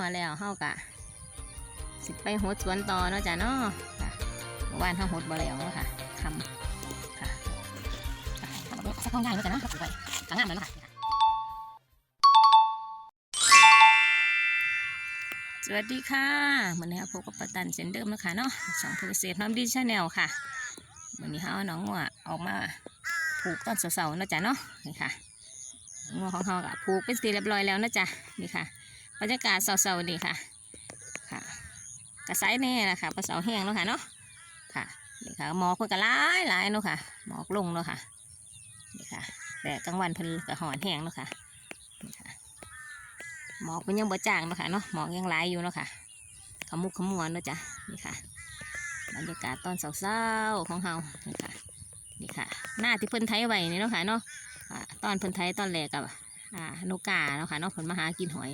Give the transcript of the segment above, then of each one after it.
วแล้วเฮากะสิไปหดสวนต่อเนาะจ้ะเนาะค่ะเมื่อวานเฮาหดบ่แล้วเนาะค่ะคำค่ะค่ะเอามาเบิ่งสักห้องได้เนาะจ้ะเนาะครับปลูกไว้กางงามแล้วค่ะสวัสดีค่ะวันนี้พบกับปะตันเช่นเดิมนะคะเนาะสองเพเศษน้ำดีชาแนลค่ะวันนี้เขาน้องงัวออกมาผูกต้นเสาๆเนาะจ๊ะเนาะนี่ค่ะงัวของเขาก็ผูกเป็นสีเรียบร้อยแล้วนะจ๊ะนี่ค่ะ บรรยากาศเสาๆนี่ค่ะ ค่ะกระไซแน่นะคะปลาเสาแห้งเนาะค่ะเนาะ ค่ะ นี่ค่ะหมอกเพิ่นก็หลายหลายเนาะค่ะ หมอกลงเนาะค่ะ นี่ค่ะ แต่กลางวันเพิ่นก็หอนแห้งเนาะค่ะ นี่ค่ะ หมอกมันยังบ่จางเนาะค่ะเนาะ หมอกยังหลายอยู่เนาะค่ะ ขมุกขมวนเนาะจ้ะ นี่ค่ะ บรรยากาศตอนเช้าๆของเฮานี่ค่ะ นี่ค่ะ หน้าที่เพิ่นไทยไว้นี่เนาะค่ะเนาะตอนเพิ่นไทยตอนแรกกับอ่านกกาเนาะค่ะเนาะเพิ่นมาหากินหอย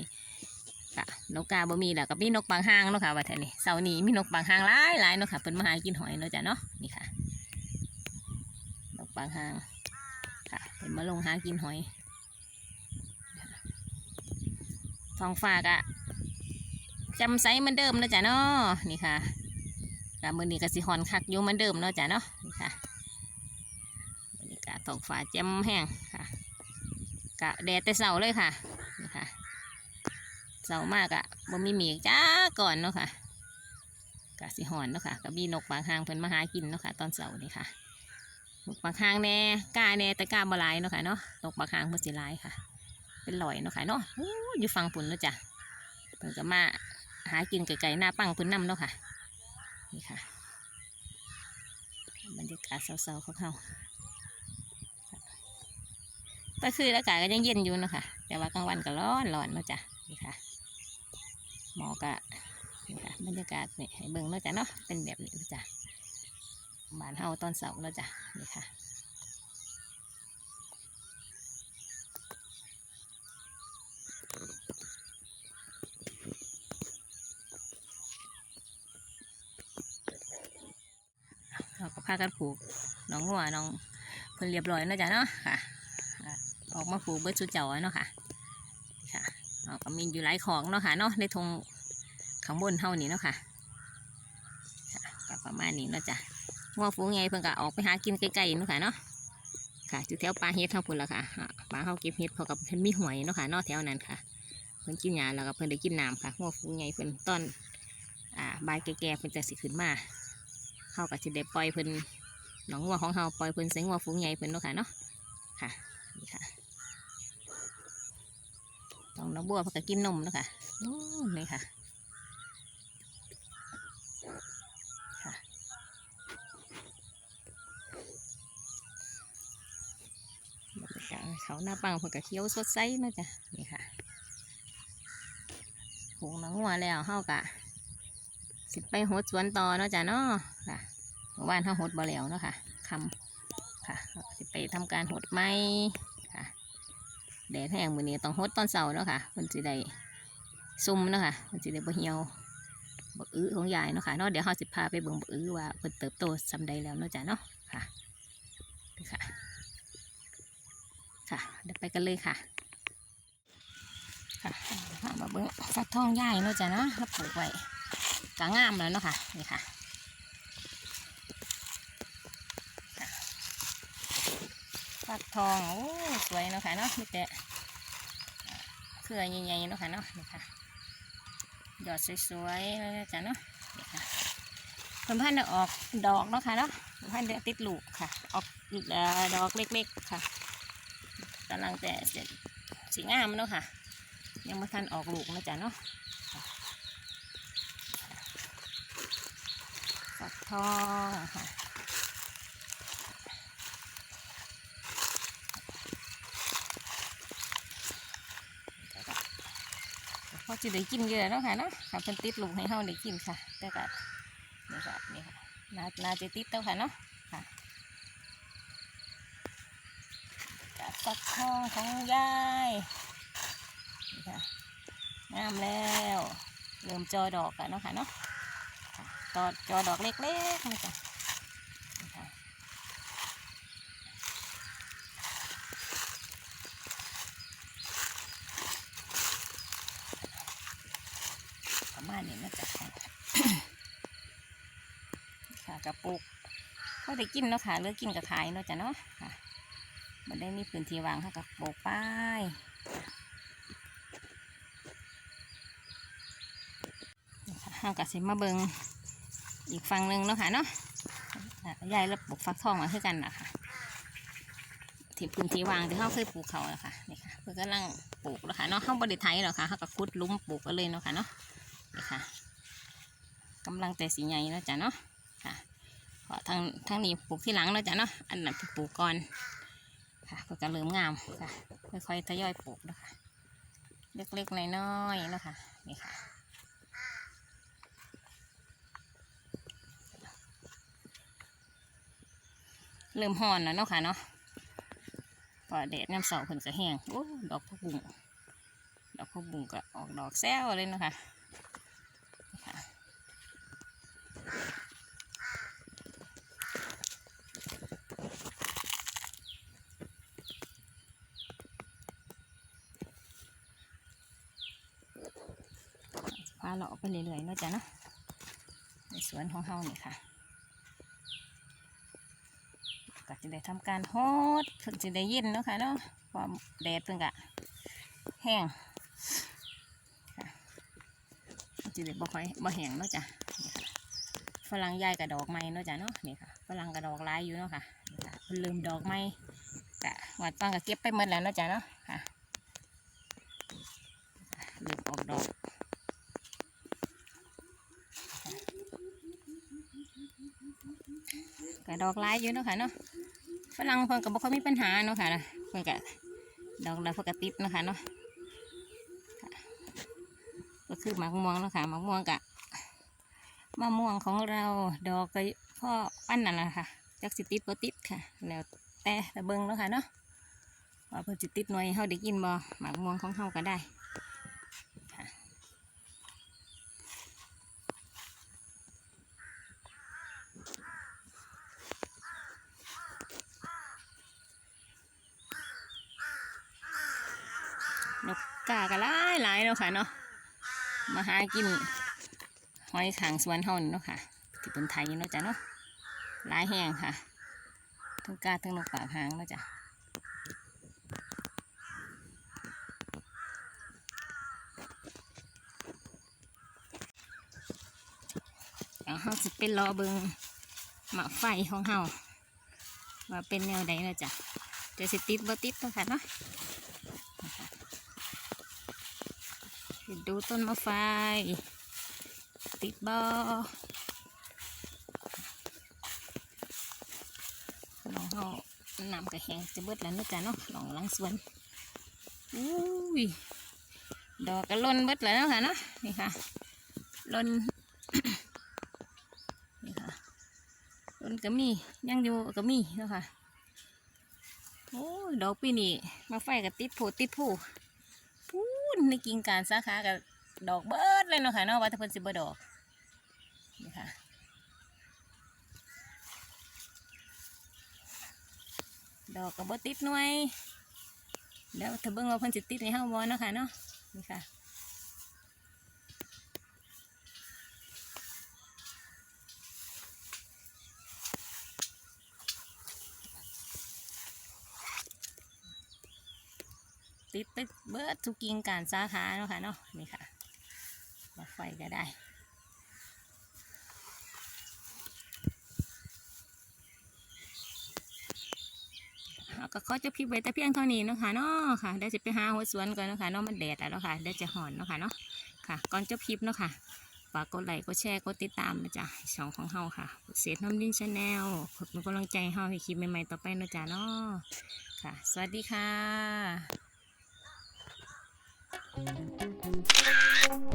กะนกกาบ่มีแล้วก็มีนกบางหางเนาะค่ะว่าแท้นี่เสาร์นี้มีนกบางหางหลายหลายเนาะค่ะเพิ่นมาหากินหอยเนาะจ้ะเนาะนี่ค่ะ นกบางหางค่ะเพิ่นมาลงหากินหอยท้องฟ้าก็จำใสเหมือนเดิมเนาะจ๊ะเนาะนี่ค่ะกับมือนี้ก็สิฮอนคักอยู่เหมือนเดิมเนาะจ๊ะเนาะนี่ค่ะบรรยากาศท้องฟ้าแจ่มแห้งค่ะกะแดดแต่เสาเลยค่ะ เสามากอะบ่มีเมฆจ้าก่อนเนาะค่ะกะสิฮอนเนาะค่ะก็มีนกบางหางเพิ่นมาหากินเนาะค่ะตอนเสาร์นี่ค่ะนกบางหางแน่กาแน่แต่กาบ่หลายเนาะค่ะเนาะนกบางหางเพิ่นสิหลายค่ะ เป็นลอยเนาะค่ะเนาะออยู่ฟังปุ่นแล้วจ้ะเพิ่นก็มาหากินไก่ๆหน้าปังปุ่นน้ำเนาะค่ะนี่ค่ะบรรยากาศเศร้าๆของเขาก็คืออากาศก็ยังเย็นอยู่เนาะค่ะแต่ว่ากลางวันก็ร้อนร้อนเนาะจ้ะนี่ค่ะ อกะนี่ค่ะบรรยากาศนี่ให้เบิ่งเนาะจ้ะเนาะเป็นแบบนี้นะจ้ะบ้านเฮาตอนเสาร์เนาะจ้ะนี่ค่ะเราก็พากันผูกน้องงัวน้องเพิ่นเรียบร้อยแล้วจ้ะเนาะค่ะ ออกมาผูกเบิดสุดเจ้าเนาะค่ะค่ะเราก็มีอยู่หลายของเนาะค่ะเนาะในธง ข้างบนเท่านี้เนาะค่ะค่ะก็ประมาณนี้เนาะจ้ะงัวฝูงไงเพิ่นก็ออกไปหากินไกลๆเนาะค่ะเนาะค่ะอยู่แถวปลาเฮ็ดเท่าพุ่นละค่ะอะปลาเฮาเก็บเฮ็ดเพอกับเพิ่นมีหอยเนาะค่ะนาะแถวนั้นค่ะเพิ่นกินหญ้าแล้วก็เพิ่นได้กินน้ำค่ะงัวฝูงไงเพิ่นต้นอ่าใบาแก่ๆเพิ่นจะสิขึ้นมาเฮาก็สิได้ปล่อยเพิ่นหนองงัวของเฮาปล่อยเพิ่นใส่งัวฝูงใหญ่เพิ่นเนาะค่ะเนาะค่ะนี่ค่ะต้องน้องบัวเพิ่นก็กินนมเนาะค่ะนี่ค่ะ บรรยากาศเขาหน้าปังเพิ่นก็เขียวสดใสเนาะจ้ะนี่ค่ะผูหนังงัวแล้วเฮากะสิไปหดสวนต่อเนาะจ้ะเนาะค่ะเมื่อวานเขาหดบ่แล้วเนาะค่ะคำค่ะสิไปทำการหดไหมค่ะแดดแห้งมือนี้ต้องหดตอนเสาร์เนาะค่ะมันสิได้ซุ่มเนาะค่ะมันสิได้บ่เหี่ยวบักอื้อของยายเนาะค่ะเนาะเดี๋ยวเขาสิพาไปเบิ่งบักอื้อว่าเพิ่นเติบโตสำใดแล้วเนาะจ้ะเนาะค่ะนี่ค่ะ ค่ะ เดี๋ยวไปกันเลยค่ะ ค่ะมาเบิ่งฟักทองยายเนาะจ้ะเนาะแล้วปลูกไว้ก็งามแล้วเนาะค่ะ นี่ค่ะฟักทอง โอ้ สวยเนาะค่ะเนาะมีแต่เครือใหญ่ๆเนาะค่ะเนาะนี่ค่ะยอดสวยๆเลยจ้ะเนาะนี่ค่ะเพิ่นพันธุ์ออกดอกเนาะค่ะเนาะเพิ่นพันธุ์ติดลูกค่ะ ออกดอกเล็กๆค่ะ กำลังแต่เสร็จสีงามเนาะค่ะ ยังไม่ทันออกลูกนะจ้ะเนาะฟักทองค่ะพอจะได้กินเยอะแล้วค่ะเนาะค่ะเป็นติดลูกให้เฮาได้กินค่ะ แต่ก็นี่ค่ะนี่ค่ะน่าจะติดแล้วค่ะเนาะ ค่องของยายนี่ค่ะงามแล้วเริ่มจอดอกกันเนาะค่ะเนาะจอจอดอกเล็กๆนะจ๊ะนี่ค่ะมาณนี้นะจ๊ะค่ะกระปุกก็ได้กินเนาะค่ะเลือกกินกับขายเนาะจ้ะเนาะค่ะ มันได้มีพื้นที่วางค่ะกับโปกป้ายห้างกับสิมาเบิงอีกฝั่งหนึ่งเนาะค่ะเนาะยายแล้วปลูกฟักทองมาคือกันนะคะที่พื้นที่วางที่เขาเคยปลูกเขาอะค่ะนี่ค่ะเพื่อกำลังปลูกแล้วค่ะเนาะเขาบริไทยหรอกค่ะเขาก็ขุดลุ้มปลูกกันเลยเนาะค่ะเนาะนี่ค่ะกำลังแต่สีใหญ่เนาะจ้ะเนาะค่ะเพราะทางทางนี้ปลูกที่หลังเนาะจ้ะเนาะอันนั้นปลูกก่อน ค่ะก็จะเริ่มงามค่ะค่อยๆทยอยปลูกนะคะเล็กๆน้อยๆนะคะนี่ค่ะเริ่มห่อนแล้วเนาะค่ะเนาะพอแดดน้ำเสาเพิ่นก็แห้งโอ้ดอกพะบุงดอกพะบุงก็ออกดอกแซวเลยเนาะค่ะาเราะไปเรื่อยๆเนาะจ๊ะเนาะในสวนของเฮานี่ค่ะก็จะได้ทำการโฮดเพิ่งจะได้ย็นเนาะค่ะเนาะความแดดเพิ่งกะแห้งจะได้บ่ค่อยบ่แห้งเนาะจ้ะฝรั่งใหญ่กับดอกไม้เนาะจ้ะเนาะนี่ค่ะฝรั่งกับดอกลายอยู่เนาะค่ะเพิ่นลืมดอกไม้กะวัดฟังก็เก็บไปหมดแล้วเนาะจ้ะเนาะค่ะเริ่มออกดอก ก็ดอกลายอยู่เนาะค่ะเนาะฝรั่งเพิ่นก็บ่ค่อยมีปัญหาเนาะค่ะเพิ่นก็ดอกละเพิ่นก็ติดเนาะค่ะเนาะก็คือหมากม่วงเนาะค่ะหมากม่วงกะมะม่วงของเราดอกก็พ่อปั้นนั่นแหละค่ะจักสิติดบ่ติดค่ะ แล้วแต่แต่เบิ่งเนาะค่ะเนาะว่าเพิ่นสิติดหน่วยเฮาได้กินบ่หมากม่วงของเฮาก็ได้ กาก็หลายหลายเนาะค่ะเนาะมาหากินหอยขางสวนเฮานี่เนาะค่ะที่เป็นไทยเนาะจ้ะเนาะหลายแห้งค่ะทั้งกาทั้งนกปากหางเนาะจ้ะเดี๋ยวเฮาสิเป็นรอเบิงหมาไฟของเฮาว่าเป็นแนวใดเนาะจ้ะจะสิติดบ่ติดเนาะค่ะเนาะ ดูต้นมะไฟ ติดบอลองเอาน้ำกระแหงจะเบิดแล้วนะจ๊ะเนาะลองหลังสวนอุ้ยดอกก็ล้นเบิดแล้วค่ะเนาะนี่ค่ะล้นนี่ค่ะล้นก็มียังอยู่ก็มีเนาะค่ะโอ้ดอกปีนี้มาไฟก็ติดโผติดผู้พู นในกิ่งการสาขากับดอกเบิดเลยเนาะค่ะเนาะว่าถ้าเพิ่นสิบ่ดอกนี่ค่ะดอกกับ่ติดหน่วยเดี๋ยวถ้าเบิ่งว่าเพิ่นสิติดให้เฮาบ่เนาะค่ะเนาะนี่ค่ะ ติดไปเบิดทุกกิ่งการสาขาเนาะค่ะเนาะนี่ค่ะมาไฟก็ได้ก็ขอจบคลิปไว้แต่เพียงเท่านี้เนาะคะเนาะค่ะเดี๋ยวจะไปหาหัวสวนก่อนเนาะคะเนาะมันแดดแล้วค่ะเดี๋ยวจะหอนเนาะค่ะเนาะค่ะ ก่อนจบคลิปเนาะค่ะฝากกดไลค์กดแชร์กดติดตามนะจ๊ะช่องของเฮาค่ะเสียน้ำดินชาแนลเพื่อเป็นกำลังใจเฮาให้คลิปใหม่ๆต่อไปเนาะจ๊ะเนาะค่ะ สวัสดีค่ะ Thank you.